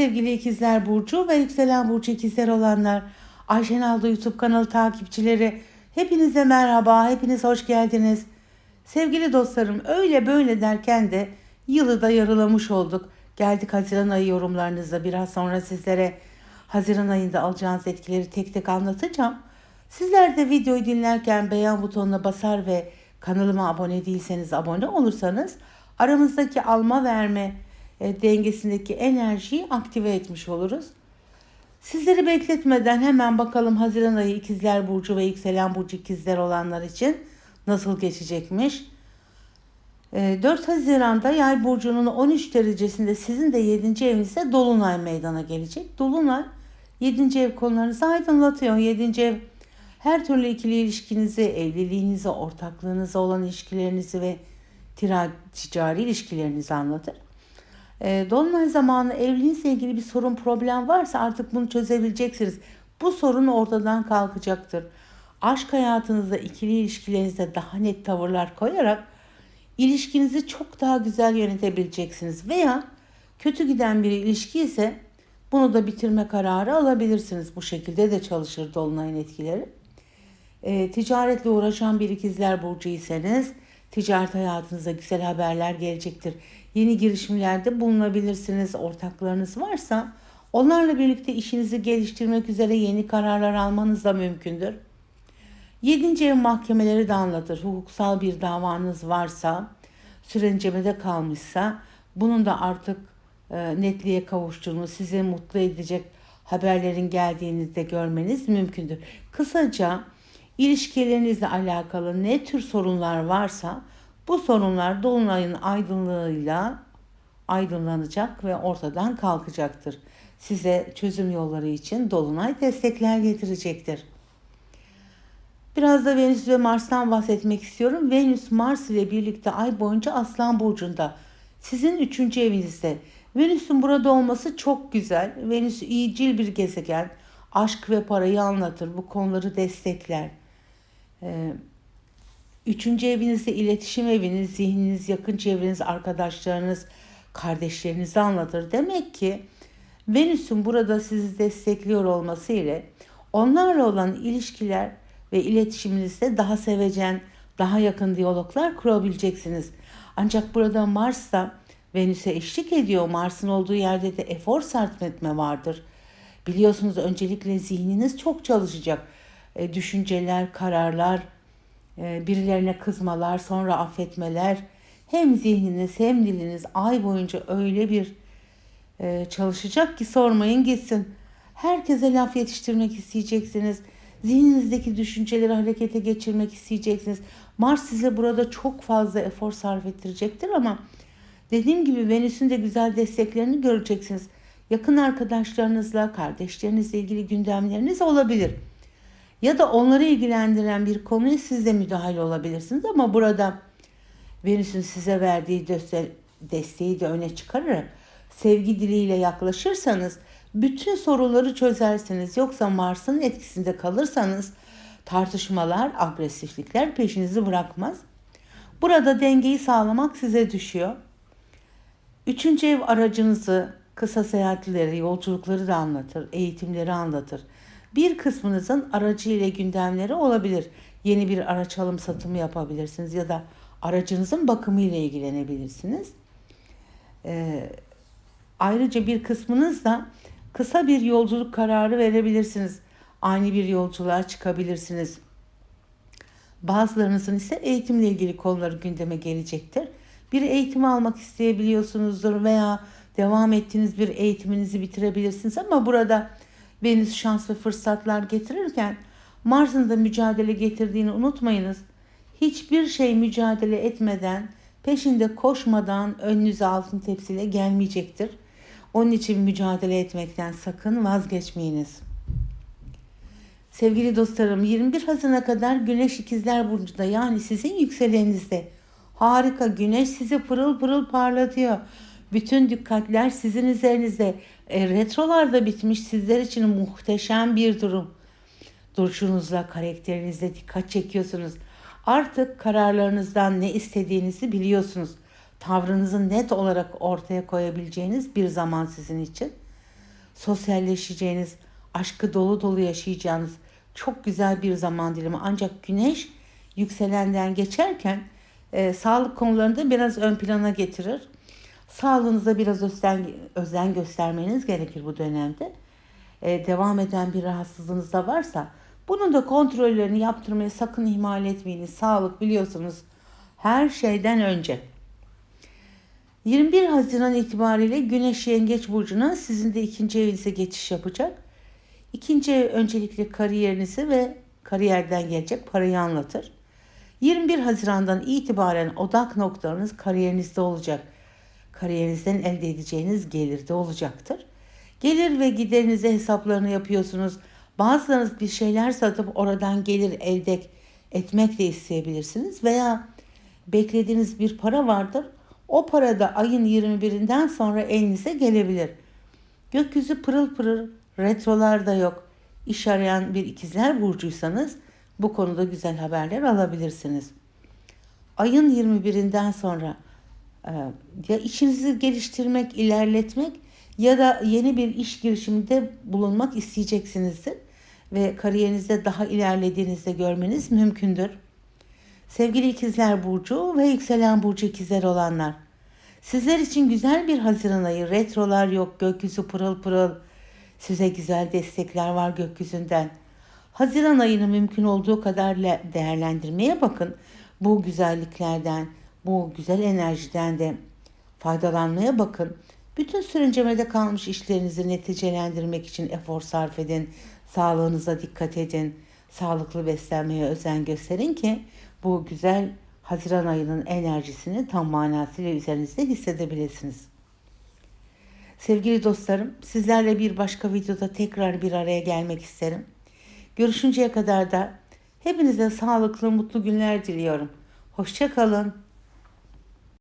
sevgili ikizler Burcu ve yükselen Burcu ikizler olanlar. Ayşen Aldı YouTube kanalı takipçileri. Hepinize merhaba, hepiniz hoş geldiniz. Sevgili dostlarım öyle böyle derken de yılı da yarılamış olduk. Geldik Haziran ayı yorumlarınızda biraz sonra sizlere Haziran ayında alacağınız etkileri tek tek anlatacağım. Sizler de videoyu dinlerken beğen butonuna basar ve kanalıma abone değilseniz abone olursanız aramızdaki alma verme dengesindeki enerjiyi aktive etmiş oluruz. Sizleri bekletmeden hemen bakalım Haziran ayı ikizler burcu ve yükselen burcu ikizler olanlar için nasıl geçecekmiş. E, 4 Haziran'da Yay burcunun 13 derecesinde sizin de 7. evinizde dolunay meydana gelecek. Dolunay 7. ev konularınızı aydınlatıyor. 7. ev her türlü ikili ilişkinizi, evliliğinizi, ortaklığınıza olan ilişkilerinizi ve ticari ilişkilerinizi anlatır. E, Dolunay zamanı evliliğinizle ilgili bir sorun, problem varsa artık bunu çözebileceksiniz. Bu sorun ortadan kalkacaktır. Aşk hayatınızda, ikili ilişkilerinizde daha net tavırlar koyarak ilişkinizi çok daha güzel yönetebileceksiniz. Veya kötü giden bir ilişki ise bunu da bitirme kararı alabilirsiniz. Bu şekilde de çalışır Dolunay'ın etkileri. E, ticaretle uğraşan bir ikizler burcuysanız ticaret hayatınıza güzel haberler gelecektir. Yeni girişimlerde bulunabilirsiniz. Ortaklarınız varsa onlarla birlikte işinizi geliştirmek üzere yeni kararlar almanız da mümkündür. Yedinci ev mahkemeleri de anlatır. Hukuksal bir davanız varsa, sürencemede kalmışsa bunun da artık e, netliğe kavuştuğunu, sizi mutlu edecek haberlerin geldiğini de görmeniz mümkündür. Kısaca ilişkilerinizle alakalı ne tür sorunlar varsa bu sorunlar dolunayın aydınlığıyla aydınlanacak ve ortadan kalkacaktır. Size çözüm yolları için dolunay destekler getirecektir. Biraz da Venüs ve Mars'tan bahsetmek istiyorum. Venüs Mars ile birlikte ay boyunca Aslan burcunda. Sizin üçüncü evinizde. Venüs'ün burada olması çok güzel. Venüs iyicil bir gezegen. Aşk ve parayı anlatır. Bu konuları destekler. Ee, Üçüncü evinizde iletişim eviniz, zihniniz, yakın çevreniz, arkadaşlarınız, kardeşlerinizi anlatır. Demek ki Venüs'ün burada sizi destekliyor olması ile onlarla olan ilişkiler ve iletişiminizde daha sevecen, daha yakın diyaloglar kurabileceksiniz. Ancak burada Mars da Venüs'e eşlik ediyor. Mars'ın olduğu yerde de efor sarf etme vardır. Biliyorsunuz öncelikle zihniniz çok çalışacak. E, düşünceler, kararlar, e, birilerine kızmalar, sonra affetmeler. Hem zihniniz hem diliniz ay boyunca öyle bir e, çalışacak ki sormayın gitsin. Herkese laf yetiştirmek isteyeceksiniz. Zihninizdeki düşünceleri harekete geçirmek isteyeceksiniz. Mars size burada çok fazla efor sarf ettirecektir ama dediğim gibi Venüs'ün de güzel desteklerini göreceksiniz. Yakın arkadaşlarınızla, kardeşlerinizle ilgili gündemleriniz olabilir. Ya da onları ilgilendiren bir konuya siz de müdahil olabilirsiniz ama burada Venüs'ün size verdiği desteği de öne çıkararak sevgi diliyle yaklaşırsanız bütün soruları çözersiniz. Yoksa Mars'ın etkisinde kalırsanız tartışmalar, agresiflikler peşinizi bırakmaz. Burada dengeyi sağlamak size düşüyor. Üçüncü ev aracınızı, kısa seyahatleri, yolculukları da anlatır, eğitimleri anlatır. Bir kısmınızın aracı ile gündemleri olabilir. Yeni bir araç alım satımı yapabilirsiniz ya da aracınızın bakımı ile ilgilenebilirsiniz. Ee, ayrıca bir kısmınız da kısa bir yolculuk kararı verebilirsiniz. Ani bir yolculuğa çıkabilirsiniz. Bazılarınızın ise eğitimle ilgili konuları gündeme gelecektir. Bir eğitim almak isteyebiliyorsunuzdur veya devam ettiğiniz bir eğitiminizi bitirebilirsiniz ama burada Venüs şans ve fırsatlar getirirken Mars'ın da mücadele getirdiğini unutmayınız. Hiçbir şey mücadele etmeden, peşinde koşmadan önünüze altın tepsiyle gelmeyecektir. Onun için mücadele etmekten sakın vazgeçmeyiniz. Sevgili dostlarım 21 Haziran'a kadar Güneş ikizler burcunda yani sizin yükselenizde. Harika Güneş sizi pırıl pırıl parlatıyor. Bütün dikkatler sizin üzerinizde. E, retrolar da bitmiş sizler için muhteşem bir durum. Duruşunuzla, karakterinizle dikkat çekiyorsunuz. Artık kararlarınızdan ne istediğinizi biliyorsunuz. Tavrınızı net olarak ortaya koyabileceğiniz bir zaman sizin için. sosyalleşeceğiniz, aşkı dolu dolu yaşayacağınız çok güzel bir zaman dilimi. Ancak güneş yükselenden geçerken e, sağlık konularında biraz ön plana getirir. Sağlığınıza biraz özen, özen göstermeniz gerekir bu dönemde. E, devam eden bir rahatsızlığınız da varsa bunun da kontrollerini yaptırmayı sakın ihmal etmeyiniz. Sağlık biliyorsunuz her şeyden önce. 21 Haziran itibariyle Güneş Yengeç Burcu'na sizin de ikinci evinize geçiş yapacak. İkinci ev öncelikle kariyerinizi ve kariyerden gelecek parayı anlatır. 21 Haziran'dan itibaren odak noktalarınız kariyerinizde olacak. Kariyerinizden elde edeceğiniz gelirde olacaktır. Gelir ve giderinize hesaplarını yapıyorsunuz. Bazılarınız bir şeyler satıp oradan gelir elde etmek de isteyebilirsiniz veya beklediğiniz bir para vardır. O para da ayın 21'inden sonra elinize gelebilir. Gökyüzü pırıl pırıl, retrolar da yok. İş arayan bir ikizler burcuysanız bu konuda güzel haberler alabilirsiniz. Ayın 21'inden sonra ya işinizi geliştirmek, ilerletmek ya da yeni bir iş girişiminde bulunmak isteyeceksinizdir ve kariyerinizde daha ilerlediğinizde görmeniz mümkündür. Sevgili ikizler burcu ve yükselen burcu ikizler olanlar. Sizler için güzel bir Haziran ayı. Retrolar yok, gökyüzü pırıl pırıl. Size güzel destekler var gökyüzünden. Haziran ayını mümkün olduğu kadar değerlendirmeye bakın. Bu güzelliklerden, bu güzel enerjiden de faydalanmaya bakın. Bütün sürüncemede kalmış işlerinizi neticelendirmek için efor sarf edin. Sağlığınıza dikkat edin. Sağlıklı beslenmeye özen gösterin ki bu güzel Haziran ayının enerjisini tam manasıyla üzerinizde hissedebilirsiniz. Sevgili dostlarım, sizlerle bir başka videoda tekrar bir araya gelmek isterim. Görüşünceye kadar da hepinize sağlıklı, mutlu günler diliyorum. Hoşçakalın.